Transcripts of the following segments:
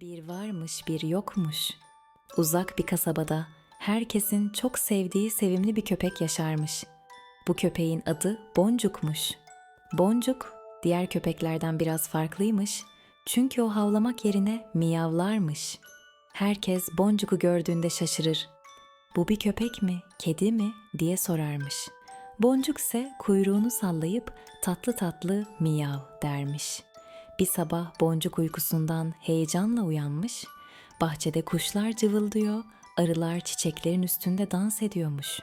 Bir varmış bir yokmuş. Uzak bir kasabada herkesin çok sevdiği sevimli bir köpek yaşarmış. Bu köpeğin adı Boncuk'muş. Boncuk diğer köpeklerden biraz farklıymış. Çünkü o havlamak yerine miyavlarmış. Herkes Boncuk'u gördüğünde şaşırır. Bu bir köpek mi, kedi mi diye sorarmış. Boncuk ise kuyruğunu sallayıp tatlı tatlı miyav dermiş. Bir sabah boncuk uykusundan heyecanla uyanmış. Bahçede kuşlar cıvıldıyor, arılar çiçeklerin üstünde dans ediyormuş.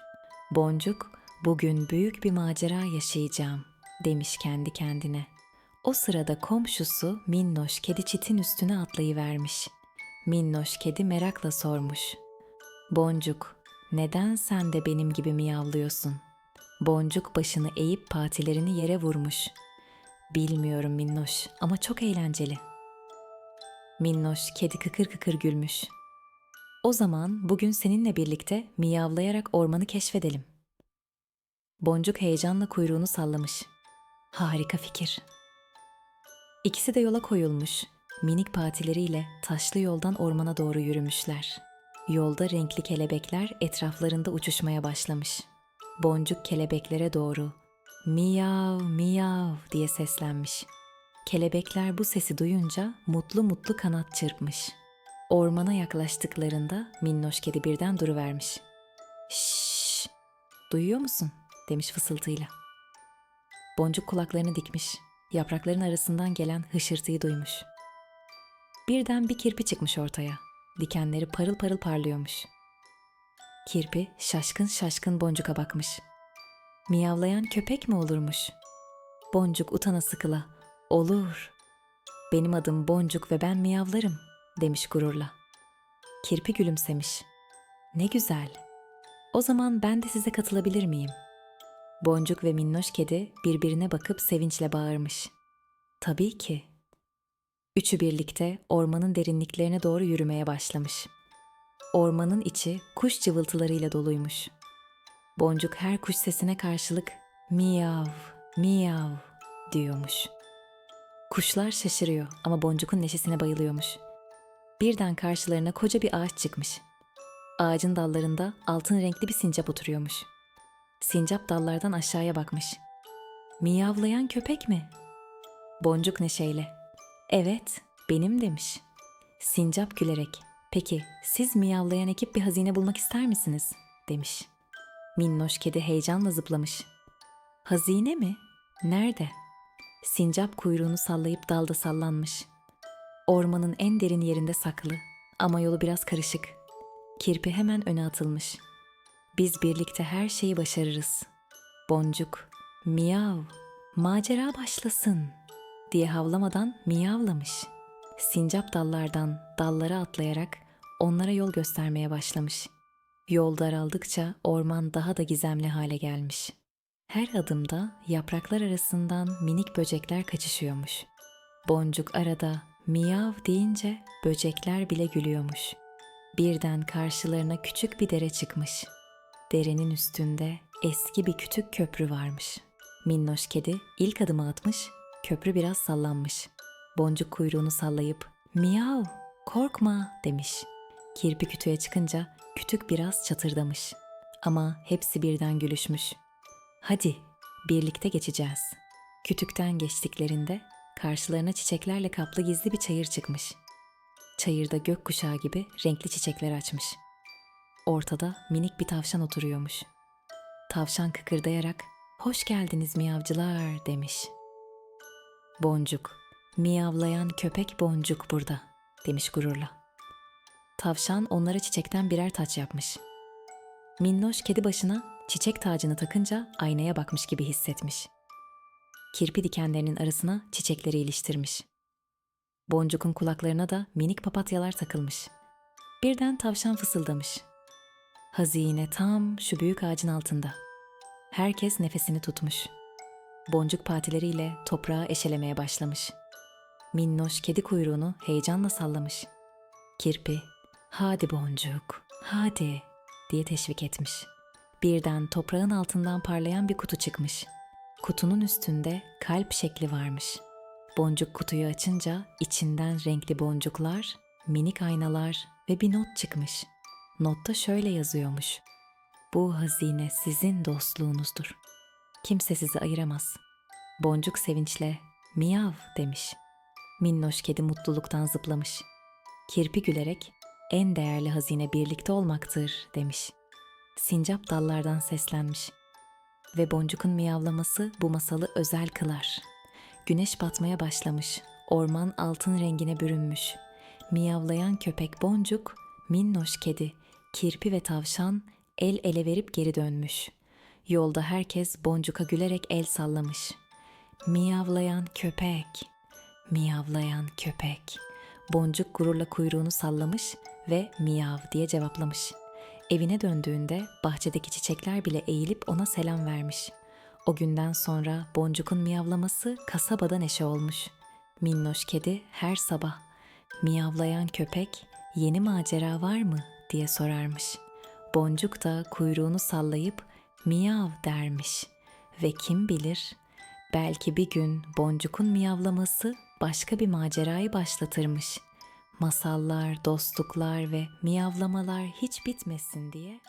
Boncuk, bugün büyük bir macera yaşayacağım demiş kendi kendine. O sırada komşusu Minnoş kedi çitin üstüne atlayıvermiş. Minnoş kedi merakla sormuş. Boncuk, neden sen de benim gibi miyavlıyorsun? Boncuk başını eğip patilerini yere vurmuş. Bilmiyorum Minnoş ama çok eğlenceli. Minnoş kedi kıkır kıkır gülmüş. O zaman bugün seninle birlikte miyavlayarak ormanı keşfedelim. Boncuk heyecanla kuyruğunu sallamış. Harika fikir. İkisi de yola koyulmuş. Minik patileriyle taşlı yoldan ormana doğru yürümüşler. Yolda renkli kelebekler etraflarında uçuşmaya başlamış. Boncuk kelebeklere doğru miyav miyav diye seslenmiş. Kelebekler bu sesi duyunca mutlu mutlu kanat çırpmış. Ormana yaklaştıklarında minnoş kedi birden duruvermiş. Şşş, duyuyor musun? demiş fısıltıyla. Boncuk kulaklarını dikmiş. Yaprakların arasından gelen hışırtıyı duymuş. Birden bir kirpi çıkmış ortaya. Dikenleri parıl parıl parlıyormuş. Kirpi şaşkın şaşkın Boncuk'a bakmış. Miyavlayan köpek mi olurmuş? Boncuk utana sıkıla. Olur. Benim adım Boncuk ve ben miyavlarım demiş gururla. Kirpi gülümsemiş. Ne güzel. O zaman ben de size katılabilir miyim? Boncuk ve minnoş kedi birbirine bakıp sevinçle bağırmış. Tabii ki. Üçü birlikte ormanın derinliklerine doğru yürümeye başlamış. Ormanın içi kuş cıvıltılarıyla doluymuş. Boncuk her kuş sesine karşılık miyav, miyav diyormuş. Kuşlar şaşırıyor ama Boncuk'un neşesine bayılıyormuş. Birden karşılarına koca bir ağaç çıkmış. Ağacın dallarında altın renkli bir sincap oturuyormuş. Sincap dallardan aşağıya bakmış. Miyavlayan köpek mi? Boncuk neşeyle. Evet, benim demiş. Sincap gülerek. Peki siz miyavlayan ekip bir hazine bulmak ister misiniz? demiş. Minnoş kedi heyecanla zıplamış. Hazine mi? Nerede? Sincap kuyruğunu sallayıp dalda sallanmış. Ormanın en derin yerinde saklı ama yolu biraz karışık. Kirpi hemen öne atılmış. Biz birlikte her şeyi başarırız. Boncuk, miyav, macera başlasın diye havlamadan miyavlamış. Sincap dallardan dallara atlayarak onlara yol göstermeye başlamış. Yol daraldıkça orman daha da gizemli hale gelmiş. Her adımda yapraklar arasından minik böcekler kaçışıyormuş. Boncuk arada miyav deyince böcekler bile gülüyormuş. Birden karşılarına küçük bir dere çıkmış. Derenin üstünde eski bir küçük köprü varmış. Minnoş kedi ilk adımı atmış, köprü biraz sallanmış. Boncuk kuyruğunu sallayıp miyav korkma demiş. Kirpi kütüğe çıkınca kütük biraz çatırdamış. Ama hepsi birden gülüşmüş. Hadi birlikte geçeceğiz. Kütükten geçtiklerinde karşılarına çiçeklerle kaplı gizli bir çayır çıkmış. Çayırda gökkuşağı gibi renkli çiçekler açmış. Ortada minik bir tavşan oturuyormuş. Tavşan kıkırdayarak "Hoş geldiniz miyavcılar." demiş. Boncuk, miyavlayan köpek boncuk burada demiş gururla. Tavşan onlara çiçekten birer taç yapmış. Minnoş kedi başına çiçek tacını takınca aynaya bakmış gibi hissetmiş. Kirpi dikenlerinin arasına çiçekleri iliştirmiş. Boncuk'un kulaklarına da minik papatyalar takılmış. Birden tavşan fısıldamış. Hazine tam şu büyük ağacın altında. Herkes nefesini tutmuş. Boncuk patileriyle toprağı eşelemeye başlamış. Minnoş kedi kuyruğunu heyecanla sallamış. Kirpi, hadi boncuk, hadi diye teşvik etmiş. Birden toprağın altından parlayan bir kutu çıkmış. Kutunun üstünde kalp şekli varmış. Boncuk kutuyu açınca içinden renkli boncuklar minik aynalar ve bir not çıkmış. Notta şöyle yazıyormuş. Bu hazine sizin dostluğunuzdur. Kimse sizi ayıramaz. Boncuk sevinçle miyav demiş. Minnoş kedi mutluluktan zıplamış. Kirpi gülerek en değerli hazine birlikte olmaktır demiş. Sincap dallardan seslenmiş. Ve boncukun miyavlaması bu masalı özel kılar. Güneş batmaya başlamış. Orman altın rengine bürünmüş. Miyavlayan köpek boncuk, minnoş kedi, kirpi ve tavşan el ele verip geri dönmüş. Yolda herkes boncuka gülerek el sallamış. Miyavlayan köpek, miyavlayan köpek. Boncuk gururla kuyruğunu sallamış ve miyav diye cevaplamış. Evine döndüğünde bahçedeki çiçekler bile eğilip ona selam vermiş. O günden sonra Boncuk'un miyavlaması kasabada neşe olmuş. Minnoş kedi her sabah miyavlayan köpek yeni macera var mı diye sorarmış. Boncuk da kuyruğunu sallayıp miyav dermiş. Ve kim bilir belki bir gün Boncuk'un miyavlaması başka bir macerayı başlatırmış. Masallar, dostluklar ve miyavlamalar hiç bitmesin diye